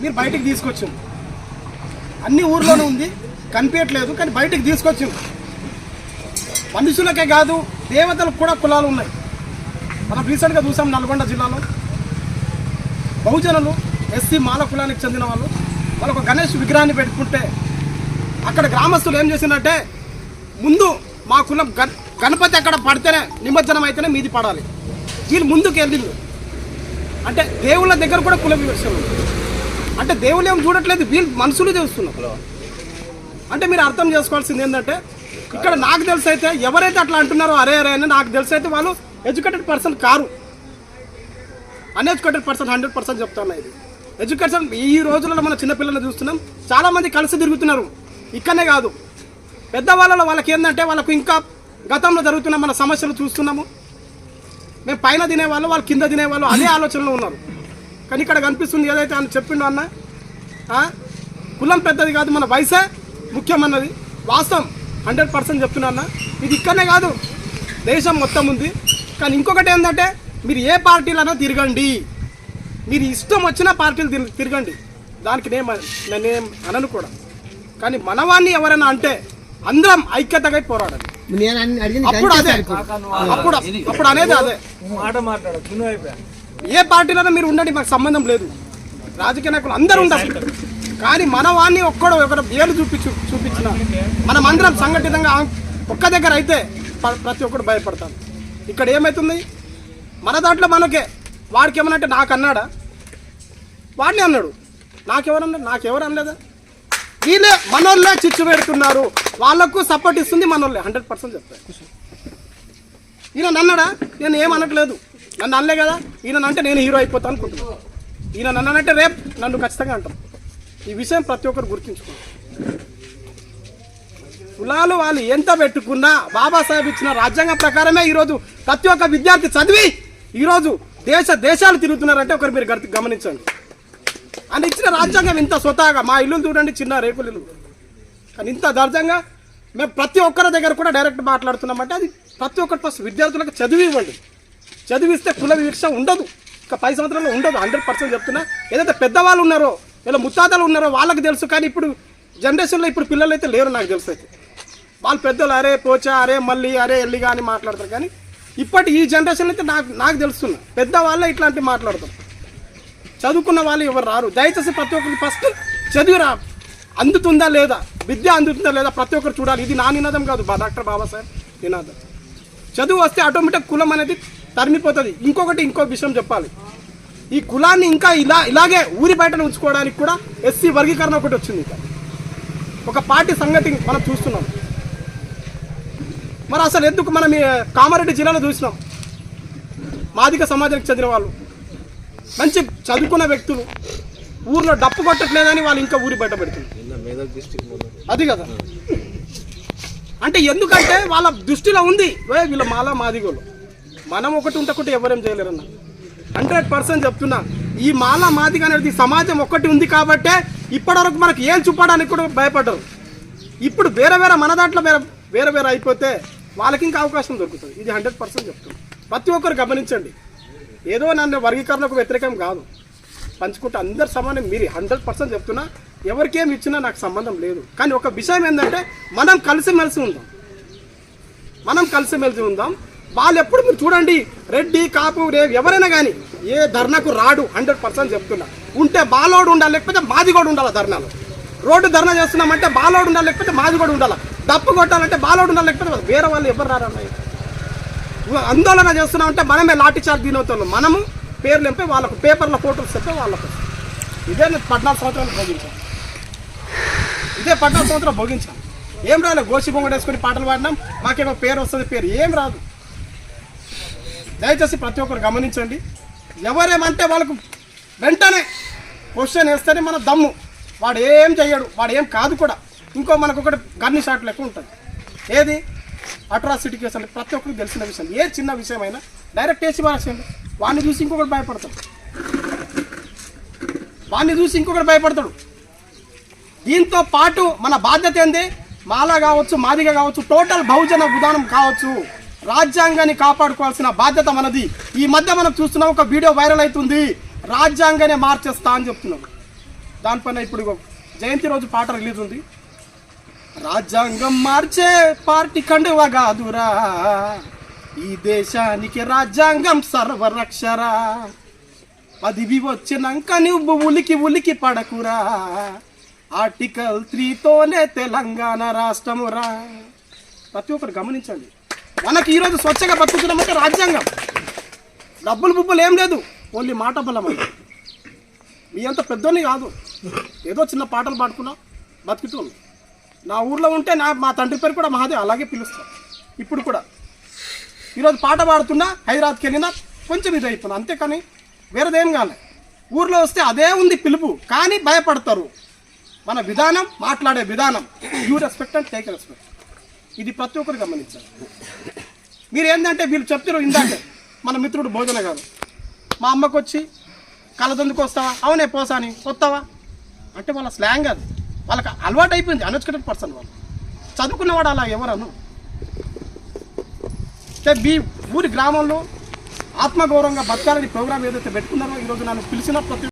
మీరు బయటికి తీసుకొచ్చింది అన్ని ఊర్లోనే ఉంది కనిపించట్లేదు కానీ బయటికి తీసుకొచ్చింది మనుషులకే కాదు దేవతలకు కూడా కులాలు ఉన్నాయి. మనం రీసెంట్గా చూసాం నల్గొండ జిల్లాలో. బహుజనులు ఎస్సీ మాల కులానికి చెందిన వాళ్ళు వాళ్ళు ఒక గణేష్ విగ్రహాన్ని పెట్టుకుంటే అక్కడ గ్రామస్తులు ఏం చేసిందంటే ముందు మా కులం గణ గణపతి అక్కడ పడితేనే నిమజ్జనం అయితేనే మీది పడాలి. వీళ్ళు ముందుకు వెళ్ళింది అంటే దేవుళ్ళ దగ్గర కూడా కుల వివక్షలు అంటే దేవుళ్ళు ఏం చూడట్లేదు వీళ్ళు మనుషులు చూస్తున్నారు. అంటే మీరు అర్థం చేసుకోవాల్సింది ఏంటంటే ఇక్కడ నాకు తెలిసి అయితే ఎవరైతే అట్లా అంటున్నారో అరే అరే అని నాకు తెలిసి అయితే వాళ్ళు ఎడ్యుకేటెడ్ పర్సన్ కారు. అన్ఎడ్యుకేటెడ్ పర్సన్ హండ్రెడ్ పర్సెంట్ చెప్తాను ఇది. ఎడ్యుకేషన్ ఈ రోజులలో మన చిన్నపిల్లల్ని చూస్తున్నాం చాలామంది కలిసి తిరుగుతున్నారు. ఇక్కడనే కాదు. పెద్దవాళ్ళలో వాళ్ళకి ఏంటంటే వాళ్ళకు ఇంకా గతంలో జరుగుతున్న మన సమస్యలు చూస్తున్నాము. మేము పైన తినేవాళ్ళు వాళ్ళు కింద తినేవాళ్ళు అదే ఆలోచనలో ఉన్నారు. కానీ ఇక్కడ కనిపిస్తుంది ఏదైతే ఆయన చెప్పిండు అన్న ఆ? కులం పెద్దది కాదు మన వయసే ముఖ్యమన్నది. వాస్తవం హండ్రెడ్ పర్సెంట్ చెప్తున్నా అన్న. ఇది ఇక్కడనే కాదు దేశం మొత్తం ఉంది. కానీ ఇంకొకటి ఏంటంటే మీరు ఏ పార్టీలైనా తిరగండి. మీరు ఇష్టం వచ్చిన పార్టీలు తిర- తిరగండి. దానికి నేను నేనేం అనను కూడా. కానీ మనవాన్ని ఎవరైనా అంటే అందరం ఐక్యతగా పోరాడాలి. అప్పుడు అదే. అప్పుడు అప్పుడు అనేది అదే. మాట మాట్లాడు ఏ పార్టీలోనే మీరు ఉండండి మాకు సంబంధం లేదు. రాజకీయ నాయకులు అందరూ ఉండాలి. కానీ మన వాడిని ఒక్కడు ఒకడు ఏలు చూపించు చూపించిన మనం అందరం సంఘటితంగా ఒక్క దగ్గర అయితే ప్రతి ఒక్కరు భయపడతాం ఇక్కడ ఏమవుతుంది మన దాంట్లో మనకే. వాడికి ఏమనంటే నాకు అన్నాడా? వాడిని అన్నాడు. నాకెవరన్నా నాకెవరు అనలేదా? వీళ్ళే మనోళ్ళే చిచ్చు పెడుతున్నారు. వాళ్ళకు సపోర్ట్ ఇస్తుంది మనోళ్ళే. హండ్రెడ్ పర్సెంట్ చెప్తారు ఈయన అన్నాడా నేను ఏం అనట్లేదు నన్ను అనలే కదా? ఈయన అంటే నేను హీరో అయిపోతాను అనుకుంటున్నాను ఈయన నన్నంటే రేపు నన్ను ఖచ్చితంగా అంటాం. ఈ విషయం ప్రతి ఒక్కరు గుర్తుంచుకోండి కులాలు వాళ్ళు ఎంత పెట్టుకున్నా బాబాసాహెబ్ ఇచ్చిన రాజ్యాంగం ప్రకారమే ఈరోజు ప్రతి ఒక్క విద్యార్థి చదివి ఈరోజు దేశ దేశాలు తిరుగుతున్నారంటే ఒకరు మీరు గర్తి- గమనించండి. అని ఇచ్చిన రాజ్యాంగం ఇంత స్వతహాగా మా ఇల్లు చూడండి చిన్న రేకులు ఇల్లు. కానీ ఇంత దర్జంగా మేము ప్రతి ఒక్కరి దగ్గర కూడా డైరెక్ట్ మాట్లాడుతున్నామంటే అది ప్రతి ఒక్కరి ఫస్ట్ విద్యార్థులకు చదివి ఇవ్వండి చదివిస్తే కుల వివక్ష ఉండదు. ఇంకా పది సంవత్సరాలు ఉండదు. హండ్రెడ్ పర్సెంట్ చెప్తున్నా. ఏదైతే పెద్దవాళ్ళు ఉన్నారో ఇలా ముత్తాతలు ఉన్నారో వాళ్ళకి తెలుసు. కానీ ఇప్పుడు జనరేషన్లో ఇప్పుడు పిల్లలు అయితే లేరు నాకు తెలుసు అయితే. వాళ్ళు పెద్దలు అరే పోచా అరే మళ్ళీ అరే ఎల్లిగా అని మాట్లాడతారు. కానీ ఇప్పటి ఈ జనరేషన్ అయితే నాకు నాకు తెలుస్తున్నా. పెద్దవాళ్ళే ఇట్లాంటివి మాట్లాడతారు. చదువుకున్న వాళ్ళు ఎవరు రారు. దయచేసి ప్రతి ఒక్కరికి ఫస్ట్ చదివిరా. అందుతుందా లేదా? విద్య అందుతుందా లేదా? ప్రతి ఒక్కరు చూడాలి. ఇది నా నినాదం కాదు బా డాక్టర్ బాబాసాహెబ్ నినాదం. చదువు వస్తే ఆటోమేటిక్ కులం అనేది తరిమిపోతుంది. ఇంకొకటి ఇంకో విషయం చెప్పాలి. ఈ కులాన్ని ఇంకా ఇలా ఇలాగే ఊరి బయట ఉంచుకోవడానికి కూడా ఎస్సీ వర్గీకరణ ఒకటి వచ్చింది ఇంకా ఒక పార్టీ సంగతి మనం చూస్తున్నాం. మరి అసలు ఎందుకు మనం కామారెడ్డి జిల్లాలో చూసినాం? మాదిక సమాజానికి చెందిన వాళ్ళు. మంచి చదువుకున్న వ్యక్తులు. ఊర్లో డప్పు కొట్టట్లేదని వాళ్ళు ఇంకా ఊరి బయట పెడుతున్నారు. అది కదా. అంటే ఎందుకంటే వాళ్ళ దృష్టిలో ఉంది. వీళ్ళ మాల మాదిగోలు మనం ఒకటి ఉండకుంటే ఎవరేం చేయలేరన్న. హండ్రెడ్ పర్సెంట్ చెప్తున్నా. ఈ మాల మాదిగా అనేది సమాజం ఒక్కటి ఉంది కాబట్టే ఇప్పటివరకు మనకు ఏం చూపడానికి కూడా భయపడరు ఇప్పుడు వేరే వేరే మన దాంట్లో వేరే వేరే వేరే అయిపోతే వాళ్ళకి ఇంకా అవకాశం దొరుకుతుంది. ఇది హండ్రెడ్ పర్సెంట్ చెప్తున్నాను ప్రతి ఒక్కరు గమనించండి. ఏదో నన్ను వర్గీకరణకు వ్యతిరేకం కాదు. పంచుకుంటే అందరు సమానం మీరు. హండ్రెడ్ పర్సెంట్ చెప్తున్నా. ఎవరికేం ఇచ్చినా నాకు సంబంధం లేదు. కానీ ఒక విషయం ఏంటంటే మనం కలిసిమెలిసి ఉందాం. మనం కలిసిమెలిసి ఉందాం. వాళ్ళు ఎప్పుడు మీరు చూడండి రెడ్డి కాపు రేపు ఎవరైనా కానీ ఏ ధర్నాకు రాడు హండ్రెడ్ పర్సెంట్ చెప్తున్నా. ఉంటే బాలోడు ఉండాలి లేకపోతే మాది కూడా ఉండాలి ధర్నాలో. రోడ్డు ధర్నా చేస్తున్నామంటే బాలోడు ఉండాలి లేకపోతే మాది కూడా ఉండాలి? డప్పు కొట్టాలంటే బాలోడు ఉండాలి లేకపోతే వేరే వాళ్ళు ఎవరు రారన్నాయి ఆందోళన చేస్తున్నామంటే మనమే లాఠీ చార్జ్ దినవుతున్నాం మనము పేర్లు ఎంపై వాళ్ళకు పేపర్ల ఫోటోలు చెప్పే వాళ్ళకు. ఇదే నేను పద్నాలుగు సంవత్సరాలు భోగించాను. ఇదే పద్నాలుగు సంవత్సరాలు భోగించాను. ఏం రాలేదు గోసి బొంగ వేసుకొని పాటలు పాడినాం. మాకేమో పేరు వస్తుంది పేరు ఏం రాదు. దయచేసి ప్రతి ఒక్కరు గమనించండి. ఎవరేమంటే వాళ్ళకు వెంటనే క్వశ్చన్ వేస్తేనే మన దమ్ము. వాడు ఏం చెయ్యడు వాడు ఏం కాదు కూడా. ఇంకో మనకు ఒకటి గన్ని షాట్ లెక్క ఉంటుంది. ఏది? అట్రాసిటీ కేసు అంటే ప్రతి ఒక్కరికి తెలిసిన విషయం. ఏ చిన్న విషయం అయినా డైరెక్ట్ వేసి మారేసేయండి. వాడిని చూసి ఇంకొకటి భయపడతాడు. వాడిని చూసి ఇంకొకటి భయపడతాడు. దీంతో పాటు మన బాధ్యత ఏంది? మాలా కావచ్చు మాదిగ కావచ్చు టోటల్ బహుజన విధానం కావచ్చు. రాజ్యాంగాన్ని కాపాడుకోవాల్సిన బాధ్యత మనది. ఈ మధ్య మనం చూస్తున్నాం ఒక వీడియో వైరల్ అవుతుంది. రాజ్యాంగాన్ని మార్చేస్తా అని చెప్తున్నాం. దానిపైన ఇప్పుడు జయంతి రోజు పాట రిలీజ్ ఉంది. రాజ్యాంగం మార్చే పార్టీ కండువా కాదురా. ఈ దేశానికి రాజ్యాంగం సర్వరక్షరా. పదివి వచ్చినాక నువ్వు ఉలికి ఉలికి పడకురా. ఆర్టికల్ త్రీతోనే తెలంగాణ రాష్ట్రమురా. ప్రతి ఒక్కరు గమనించండి. మనకి ఈరోజు స్వచ్ఛంగా బతుకుతున్నామంటే రాజ్యాంగం. డబ్బులు బుబ్బులు ఏం లేదు. ఓన్లీ మాట బలం మీ అంత పెద్దోని కాదు. ఏదో చిన్న పాటలు పాడుకున్నా బతుకుతుంది. నా ఊర్లో ఉంటే నా మా తండ్రి పేరు కూడా మహాదేవ్ అలాగే పిలుస్తాం. ఇప్పుడు కూడా. ఈరోజు పాట పాడుతున్నా హైదరాబాద్కి వెళ్ళినా కొంచెం ఇది అవుతుంది అంతేకాని వేరేదేం కాలే. ఊర్లో వస్తే అదే ఉంది పిలుపు కానీ భయపడతారు. మన విధానం మాట్లాడే విధానం. You respect and take respect ఇది ప్రతి ఒక్కరు గమనించాలి. మీరు ఏంటంటే వీళ్ళు చెప్తారు ఇందాకే మన మిత్రుడు భోజన గారు. మా అమ్మకు వచ్చి కలదందుకు వస్తావా? అవునే పోసాని వస్తావా? అంటే వాళ్ళ స్లాంగ్ అది. వాళ్ళకి అలవాటు అయిపోయింది అన్ఎడ్యుకేటెడ్ పర్సన్ వాళ్ళు. చదువుకున్నవాడు అలా ఎవరను? అంటే మీ ఊరి గ్రామంలో ఆత్మగౌరవంగా బతకాలని ప్రోగ్రామ్ ఏదైతే పెట్టుకున్నారో ఈరోజు నన్ను పిలిచిన ప్రతి